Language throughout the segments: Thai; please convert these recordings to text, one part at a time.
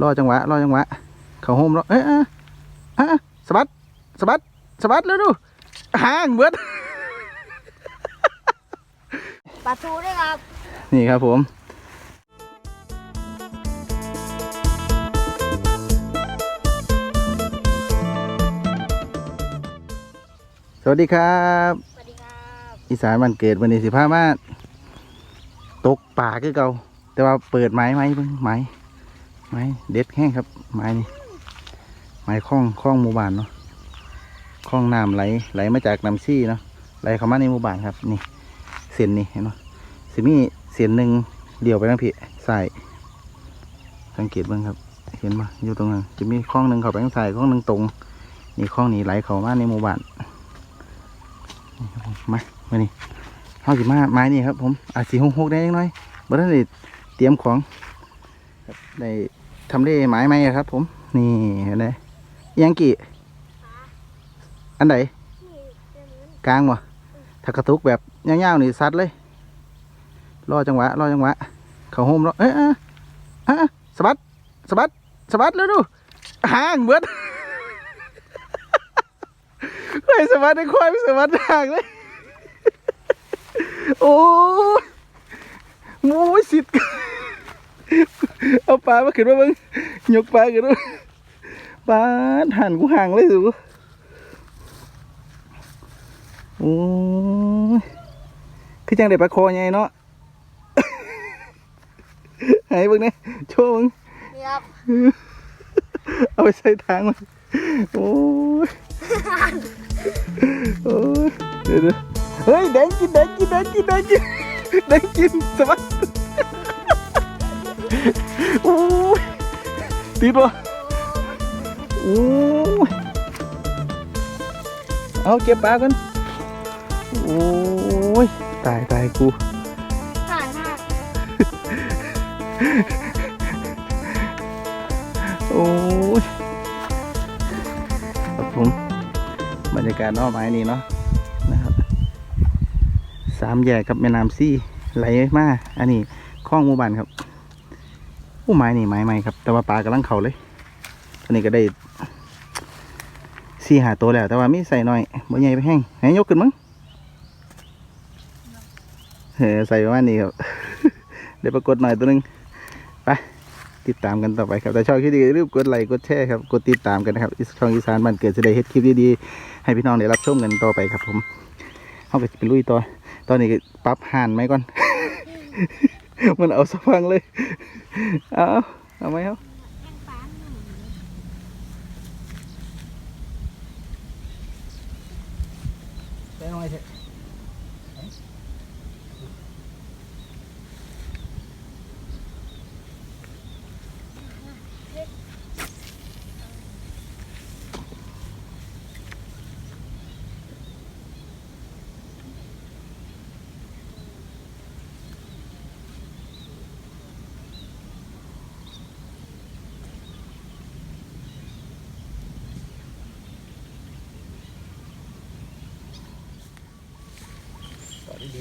รอจังหวะรอจังหวะเขาโฮมรอเอ๊ะเอ๊ะเอ๊ะสะบัดสะบัดสะบัดแล้วดูห่างเบิดปลาทูด้วยครับ นี่ครับผมสวัสดีครับ สวัสดีครับ อีสานวันเกิดวันนี้สิพามาตกป่าคือเก่า แต่ว่าเปิดไม้ไม้เพิ่งไม้ ไม้เด็ดแห้งครับ ไม้นี่ไม้คล้องคล้องหมู่บ้านเนาะคล้องน้ำไหลไหลมาจากน้ำซี่เนาะไหลเข้ามาในหมู่บ้านครับนี่เส้นนี่เห็นไหมสิมีเส้นหนึ่งเดี่ยวไปทางพี่ใส่สังเกตบ้างครับ เห็นปะอยู่ตรงนั้นจะมีคล้องหนึ่งเข้าไปทางซ้ายคล้องหนึ่งตรงนี่คล้องนี้ไหลเข้ามาในหมู่บ้านมามานี่เฮาสิมาไม้นี่ครับ ผมอาจสีหกหกได้ยังน้อยบ่ได้ได้เตรียมของได้ ทำได้ไม้ไหมครับ ผม นี่เห็นไหมยังกี่ อันไหนกลางวะถ้ากระตุกแบบยาวๆนี่ซัดเลย รอจังหวะ รอจังหวะ เขาโฮมรอเอ๊ะเอ๊ะเอ๊ะสะบัดสะบัดสะบัดแล้วดูห่างเบิดเฮ้ยสะบัดได้ควายไม่สะบัดห่างเลยโอ้โอ้ยสิทธิ์ เอาปลามาขึ้นมาเบิ่งยกปลาขึ้นมาปลาหันกูห่างเลยสูโอ้ยคือจังได้ปลาคอไงเนาะให้เบิ่งเนี่ยโชว์เบิ่งนี่ครับเอาไปใส่ทางมันโอ้ยโอ้ยเดี๋ยวเดี๋ยวเฮ้ยแดงกินแดงกินแดงกินแดงกินแดงกินสมัครโอ้ยติดวะโอ้ยเอาเก็บปลากันโอ้ยตายตายกูห่านมากโอ้ยครับผมบรรยากาศเนอกไม้นี่เนาะนะครับสามแยกกับแม่น้ำซี่ไหลมาอันนี้คลองหมู่บ้านครับโอ้ไม้นี่ไม้ใหม่ครับ แต่ว่าปลากำลังเข่าเลยตอนนี้ก็ได้สี่หาตัวแล้ว แต่ว่ามีใส่หน่อยบ่ใหญ่ไปแห้งให้ยกขึ้นมั้งเออใส่ประมาณนี้ครับเดี๋ยวปรากฏหน่อยตัวหนึงไปติดตามกันต่อไปครับ แต่ชอบคลิปดีอย่าลืมกดไลค์ กดแชร์ครับ กดติดตามกันนะครับช่องอีสานบ้านเกิดจะได้เฮ็ดคลิปดีๆ ให้พี่น้องได้รับชมกันต่อไปครับผม เอาไปไปลุยต่อ ตอนนี้ปรับห่านไหมก่อน มันเอาสะพังเลย เอาเอาไหมครับได้หน่อยเถอะ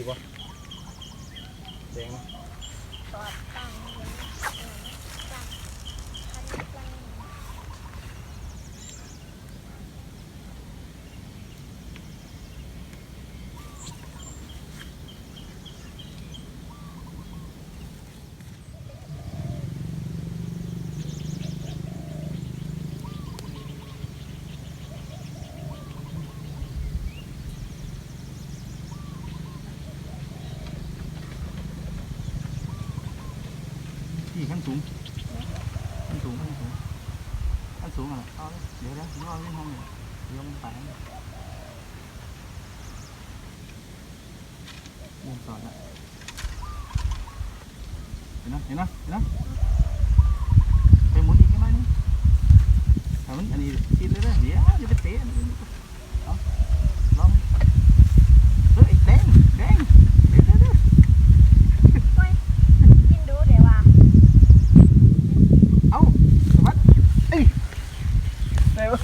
ต่อได้ดีป่ะแดงไหม ตอดตั้งยังตั้งอันนี้ตั้ง ที่ ขั้นสูงขั้นสูงขั้นสูงขั้นสูงอะเอาเลยเดี๋ยวนะรอเล่นห้องเนี่ยเดี๋ยวมันไปวงต่อละเห็นนะเห็นนะเห็นนะไปหมุนอีกแค่ไหนนึงถ้ามันอันนี้ติดเลยนะเดี๋ยวจะไปเตะอันนี้เอาลองเฮ้ยแดงแดงเดี๋ยวเดี๋ยวเดี๋ยว กินดูเดี๋ยวว่า เอาสวัสดเอ้ยไหนวะ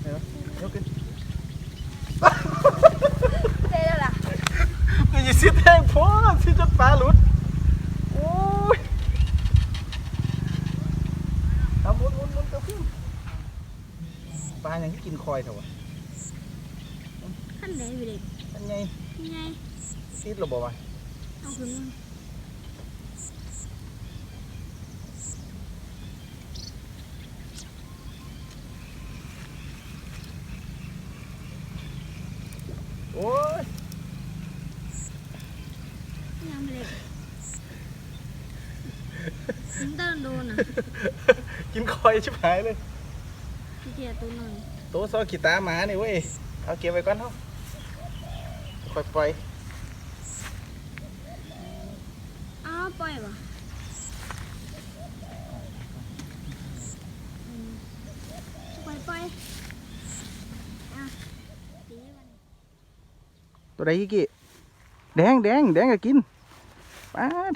ไหนวะยกขึ้น เจ๊แล้วล่ะ กูจะซิดแทงพอซิดจนปลาหลุด ลาอย่างที่กินคอยเถอะวะ ขั้นไหนไปเด็ก อันไง ยังไง ติดหรือบ่วะเอาขึ้นมาโอ้ยยังไปเด็กยิงตอนโดนอะกินคอยชิบหายเลยพี่เจียตัวหน่อยโต๊ะซอกีตาร์หมานี่เว้ย เอาเก็บไว้ก่อนเถอะค่อยปล่อย อ้า วปล่อยป่ะอืมปล่อยปล่อยอะตีมันตัวใดอีกกี่แดงแดงแดงก็กินปาด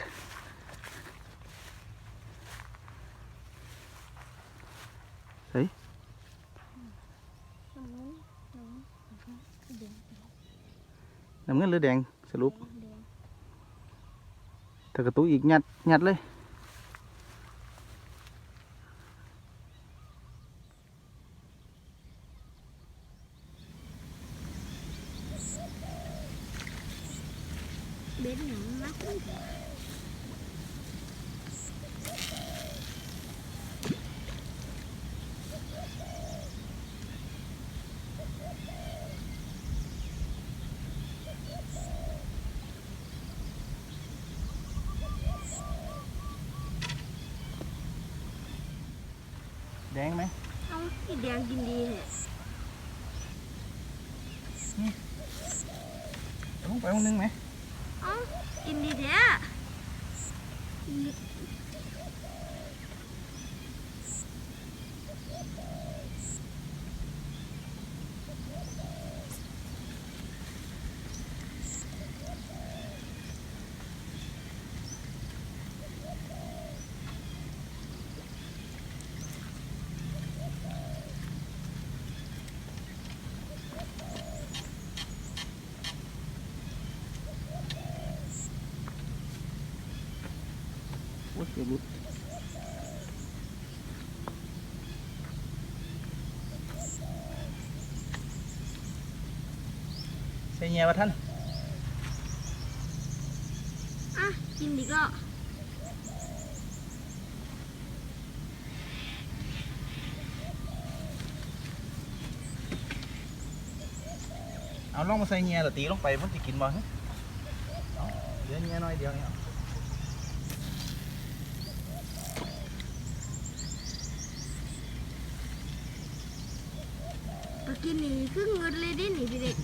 น้องน้องน้องเดี๋ยวน้ำเงินหรือแดงสรุปเดี๋ยว ถ้ากระตุกอีกงัดงัดเลย เบ็ดหนังนะคุณ แดงไหมเอาพี่แดงกินดีเนี่ยลงไปห้องนึงไหมเอากินดีเด้อ โอ้ยเกือบหลุดใส่เงียวะท่านอะกินดีก็เอา ลองมาใส่เงียหรือตีลงไปมันจะกินบ่ฮะเอาเดี๋ยวเงียน้อยเดียวนี่เอาก็กินนี่คือเงินเลยดิหนี่พี่เด็ก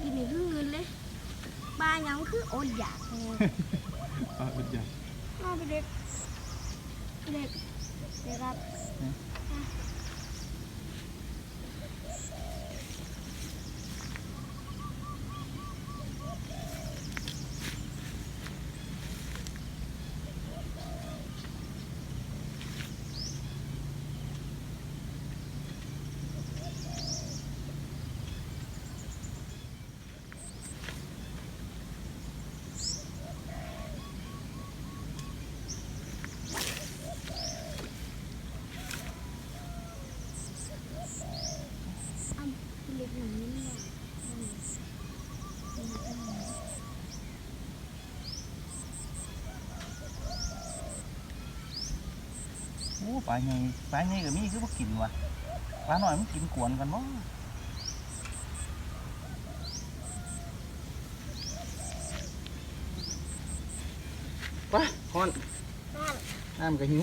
กินนี่คือเงินเลยปลายังคืออดอยากเลยเอาเป็นอย่างเอาพี่เด็กพี่เด็กเด็กครับอะ เอาพี่เด็กหนังนี่เนี่ยอืมพี่เด็กหนัง โอ้ป ลาใหญ่ปลาใหญ่ก็มีคือว่ากินว่ะปลาหน่อยมันกินกวนกันบ่ไปฮอนนั่นน้ำก็หิว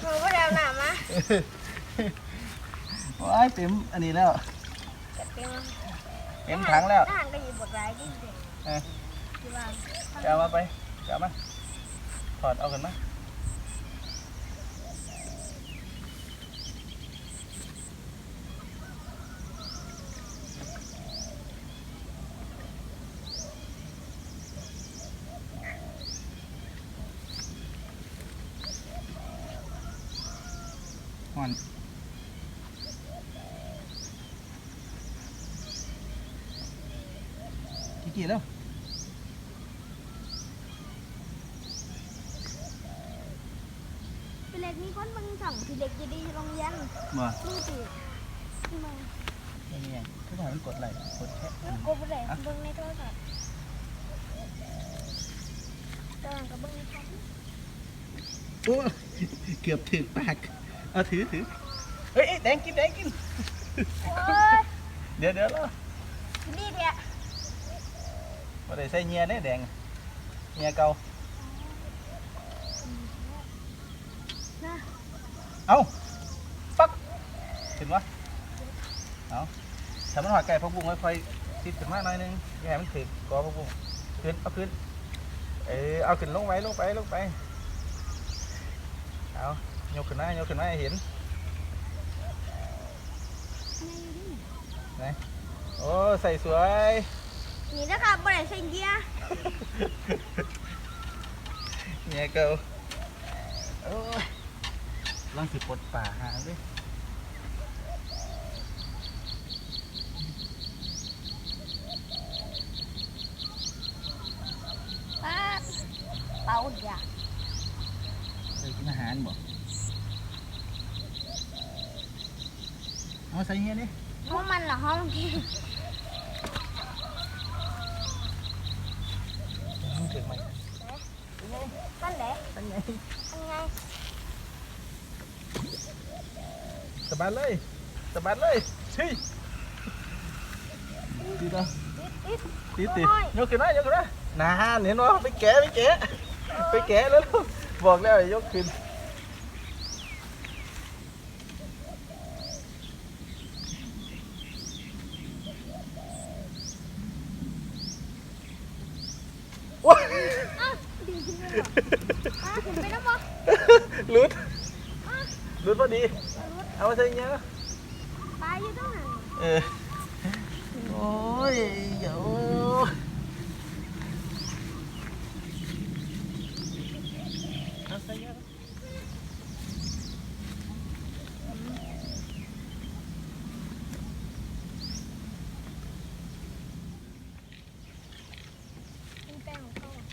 หนูก็เดาหนามะว้ายเต็มอันนี้แล้วจะเต็มเต็มถังแล้วทหารก็ยิบบทร้ายดิเด็กเออที่ว่าจะเอามาไปจะเอามาถอดเอากันมาฮอนกี่กี่แล้ว พี่เล็ก ด็กมีคนเบิ่งช่องพี่เด็กจะดีโรงเรียน มา มือถือที่มา นี่ไงทุกอย่างมันกดไหลกดแค่แล้วกบบ่ได้เบิ่งในโทรศัพท์ตอนนั้นก็เบิ่งในคอมโอ้เกือบถึงปากเอาถือถือเอ้ยแดงกินแดงกินโอ้ยเดี๋ยวเดี๋ยวรอนี่เดียมาได้ใส่เงียเนี่ยแดงเงียเก่านะเอาปัก ขึ้นวะเอาถ้ามันหอดไก่พะบุ้งค่อยๆติดขึ้นมาหน่อยนึงอย่าให้มันถึกกอพะบุ้งขึ้นเอาขึ้น เออเอาขึ้นลงไปลงไปลงไป เอายกขึ้นมายกขึ้นมาให้เห็นโอ้ใส่สวย นี่นะครับบ่ได้ใส่เกียร์เนี่ยเก่าโอ้ยลองสิปลดป่าหาด้วย ป้า เป่าอย่าเลยกินอาหารบ่เอาใส่เงี้ยดิห้องมันเหรอห้องที่มันถึงไหมตั้นแหละตั้งไงอันไงสบายเลยสบายเลยชิดีต่อติดตีตีโอ้ยยกขึ้นมายกขึ้นมานานเห็นว่าไปแกะไปแกะ ไปแกะแล้วบอกแล้วให้ยกขึ้นโอ้ยอ้าวดึงขึ้นไปเหรออ้าวขึ้นไปแล้วบ่หลุดหลุดพอดีเอามาใส่เงี้ยปลาอยู่ตรงไหน เออ โอ้ยเดี๋ยวเอาใส่เงี้ย เป็นแป้งของเขาอะ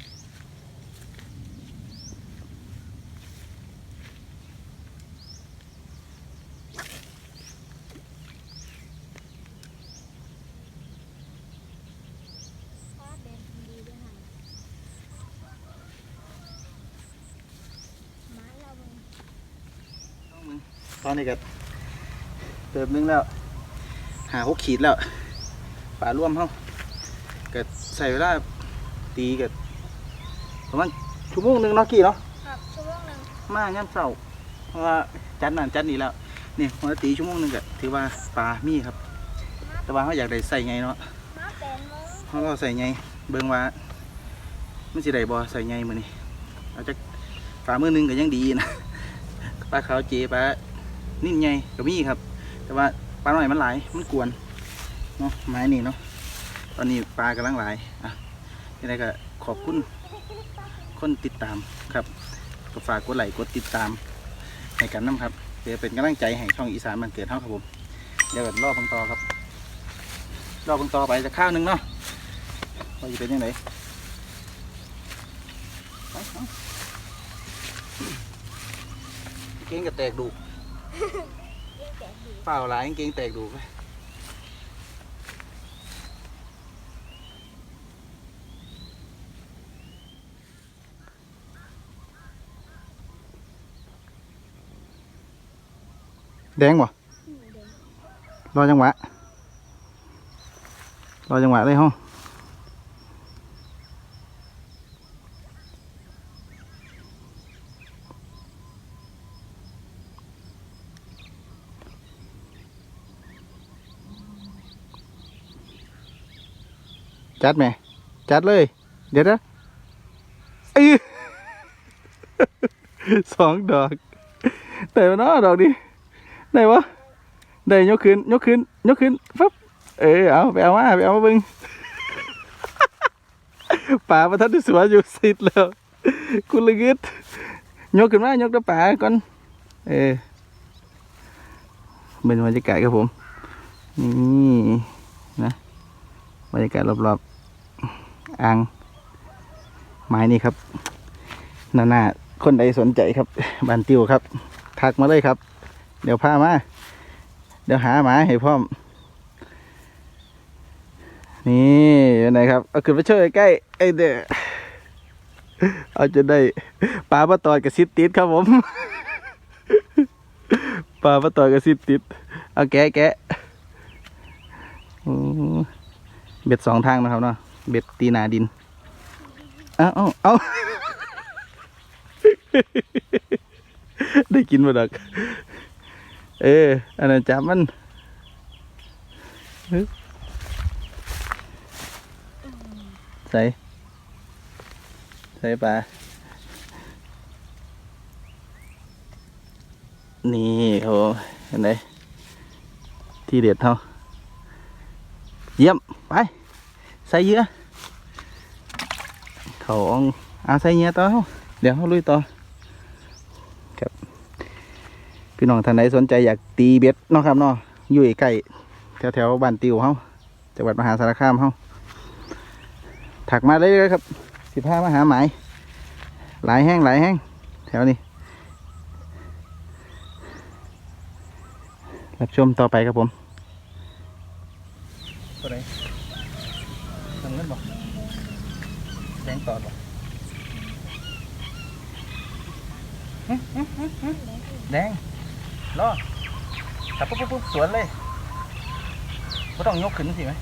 ปลาแดงดีด้วยค่ะไม้เราเบิ่ง ต อนนี้ก็เติมนึงแล้ว หาหกขีดแล้วป่าร่วมเขาก็ใส่เวลาตีก็ประมาณชั่วโมงหนึ่งเนาะกี่เนาะครับชั่วโมงหนึ่งมาย่ำเสาร์เพราะว่าจัดนั่นจัดนี่แล้วนี่พอตีชั่วโมงหนึ่งก็ถือว่าปลามีครับ แต่ว่าเขาอยากได้ใส่ไงเนาะมาแปดโมงเขาก็ใส่ไงเบิ่งว่ามันสิได้บ่ใส่ไงมื้อนี้เอาจักฝ่ามือหนึงก็ยังดีนะปลาขาวเจปลา นิ่มใหญ่ก็มีครับ แต่ว่าปลาหน่อยมันหลายมันกวนเนาะไม้นี่เนาะตอนนี้ปลากำลังหลายอะยังไงก็ขอบคุณคนติดตามครับก็ฝากกดไลค์กดติดตามให้กันน้ำครับเพื่อเป็นกำลังใจให้ช่องอีสานมันเกิดเท่าครับผมเดี๋ยวก็รอเพังต่อครับรอเพังต่อไปจะข้าวหนึงเนาะว่าจะเป็นยังไงเก่งก็แตกดู เปล่าหลายเก่งแตกดูกไปแดงบ่อืมเดี๋ยวรอจังหวะ รอจังหวะเลยห้อ จัดไหม จัดเลย เดี๋ยวนะอื้อสองดอกแต่ว่าน้อดอกนี้ไหนวะได้ยกขึ้นยกขึ้นยกขึ้นปั๊บเออเอาไปเอามาไปเอามาบึงป่าประทัดที่สวนอยู่สิดแล้วคุณละกึดยกขึ้นมายกตัวป่าก่อนเออเป็นบรรยากาศครับผมนี่นะ บรรยากาศรอบๆอ่างไม้นี่ครับหน้าหน้าคนใดสนใจครับบานติวครับ ทักมาเลยครับ เดี๋ยวพามาเดี๋ยวหาหมาให้พร้อม นี่ยู่ไหนครับ เอาขึ้นมาช่วยใกล้ไอเด้อเอาจะได้ปลาปลาตอดกับซิดติดครับผมปลาปลาตอดกับซิดติด เอาแกะแกะโอ้ เบ็ดสองทางนะครับเนาะเบ็ดตีนาดินเอาเอาเอาได้กินมาดัก เอออันนั้นจับมันใส่ใส่ปลานี่โหเห็นไหมที่เด็ดเท่าเยี่ยม ไป ใส่เยอะเขาอาเอาใส่เยอะต่อเฮาเดี๋ยวเขาลุยต่อครับพี่น้องท่านใดสนใจอยากตีเบ็ดเนาะครับเนาะอยู่ใกล้แถวแถวบ้านติวเฮาจังหวัดมหาสารคามเฮาถักมาเลยเลยครับสิบห้ามาหาหมายหลายแห้งหลายแห้งแถวนี้รับชมต่อไปครับผมตัวไหนทำเงินบ่แดงตอดบ่หึหึหึหึแดงรอขับปุ๊บปุ๊บปุ๊บส วนเลยไม่ต้องยกขึ้นสิไหม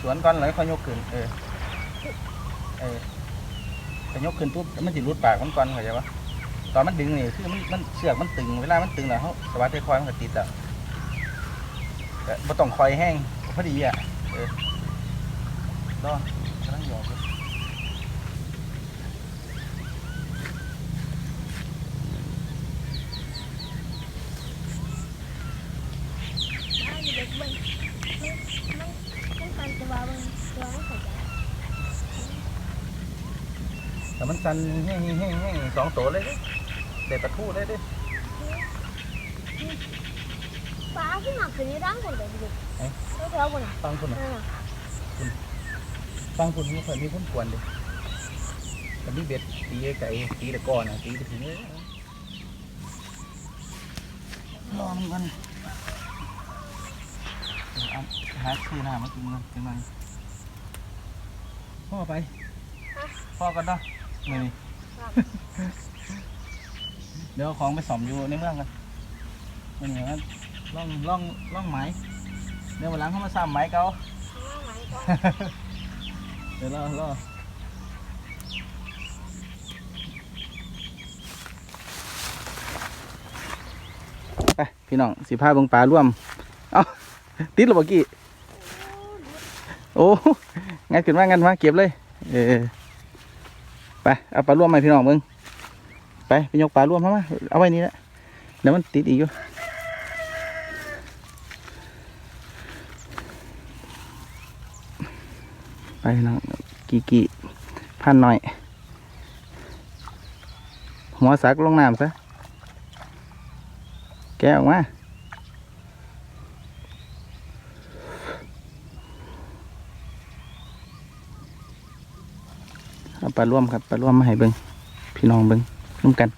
สวนก่อนเลยค่อยยกขึ้น เออ เออแต่ยกขึ้นปุ๊บมันจะรุดปากมันก่อนเข้าใจปะตอนมันดึงนี่คือมันมันเชือกมันตึงเวลามันตึงแล้วเขาสวัสดีคอยมันก็ติดแล้วแต่บ่ต้องคอยแห้งพอดีอะเออรอกำลังหยอกเลย บ้านเด็กเบิ่งมันมันมันกันจะว่าเบิ่งตัวมันเข้าใจ แต่มัน สั่นแห้งแห้งแห้งสองตัวเลยเด้เด็ดตะคู่เลยเด้ปลาที่หนักขึ้นในร่างคนเลยดิตัวแถวบนน่ะฟังคุณนั่นน่ะฟังคุณไม่เคยมีคนกวนเลยแต่มีเบ็ดตีไก่ตีตะก้อนอะตีไปถึงเลยรอมันกันเดี๋ยวเอาหาซื้อหน้ามากินกันจังไงพ่อไป พ่อกันเนาะ นี่เดี๋ยวเอาของไปสอมอยู่ในเมืองกันมันอย่างนั้นล่องล่องล่องไหมเดี๋ยววันหลังเขามาซ้ำไหมเก่าเอาเดี๋ยวรอรอไปพี่น้องสิพาเบงปลาร่วม เอาติดหรือเปล่ากี้ โอ้งัดขึ้นมางัดมาเก็บเลย เออ ไปเอาปลาร่วมมาพี่น้องมึงไปไปยกปลาร่วมมามาเอาไว้นี่แหละเดี๋ยวมันติดอีกอยู่ไปน้องกี่กี่พันหน่อย หัวสักลงน้ำซะแกออกมาเอา ปลาร่วมครับปลาร่วมมาให้เบิงพี่น้องเบิงร่วมกัน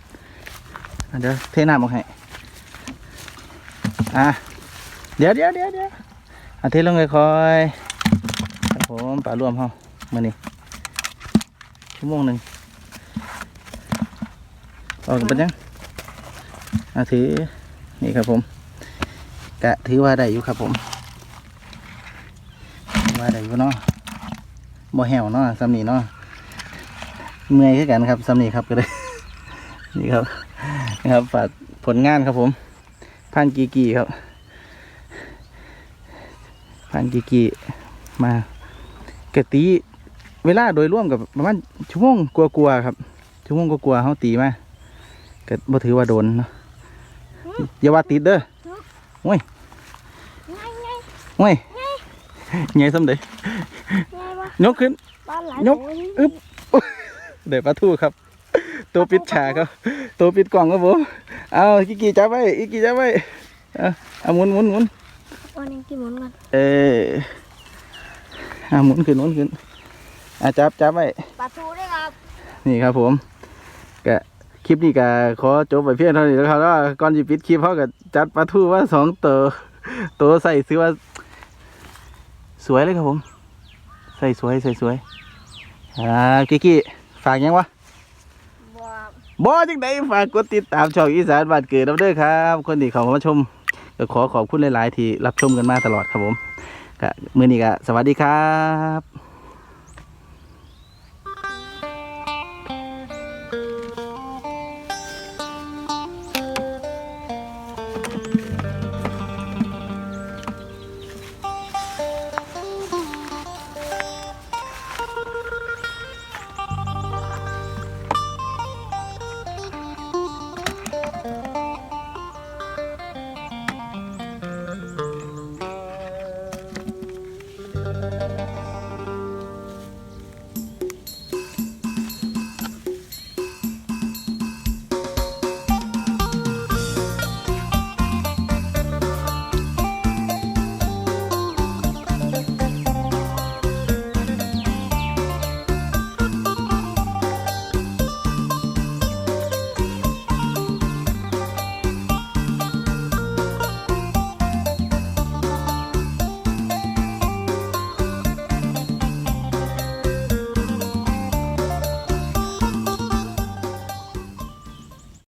เดี๋ยวเทน้ำออกให้อะเดี๋ยวเดี๋ยวเดี๋ยวเดี๋ยวอะเทลงเลยคอยครับผมปลาร่วมเฮามานี่ชั่วโมงหนึ่งออกกันเป็นยังอะถือนี่ครับผมกะถือว่าได้อยู่ครับผมว่าได้อยู่เนาะบ่แหวเนาะสำนีเนาะ เมื่อยคือกันครับสำนีครับก็เลยนี่ครับนี่ครับฝากผลงานครับผมพันกีกีครับพันกีกีมากะตีเวลาโดยร่วมกับประมาณชั่วโมงกลัวๆครับชั่วโมงกลัวๆเขาตีมาก็บ่ถือว่าโดนเนาะอย่าว่าติดเด้อง่ายง่ายโอ้ยไงสำเด็จง่ายวะยกขึ้นบ้านหลายยกตัวนี่อึ๊บ เดี๋ยวปลาทูครับ ตัวปิดฉากครับตัวปิดกล่องครับผมเอาอีกกี่จับไว้อีกกี่จับไว้เอาเอาหมุนหมุนหมุนวันนี้กี่หมุนกันเออเอาหมุนขึ้นหมุนขึ้นอะจับจับไว้ปลาทูด้วยครับ นี่ครับผมกะคลิปนี้ก็ขอจบไปเพียงเท่านี้แล้วครับว่าก่อนจะปิดคลิปเขาก็จัดปลาทูว่าสองตัวตัวใส่ซื้อว่า สวยเลยครับผม ใส่สวยใส่สวยอ่ากิกกี้ ฝากยังวะบอกบอจังไดฝากกดติดตามช่องอีสานบ้านเกิดเราเด้อครับ คนที่เข้ามาชมก็ขอขอบคุณหลาย ๆ ที่รับชมกันมาตลอดครับผมก็มื้อนี้ก็สวัสดีครับ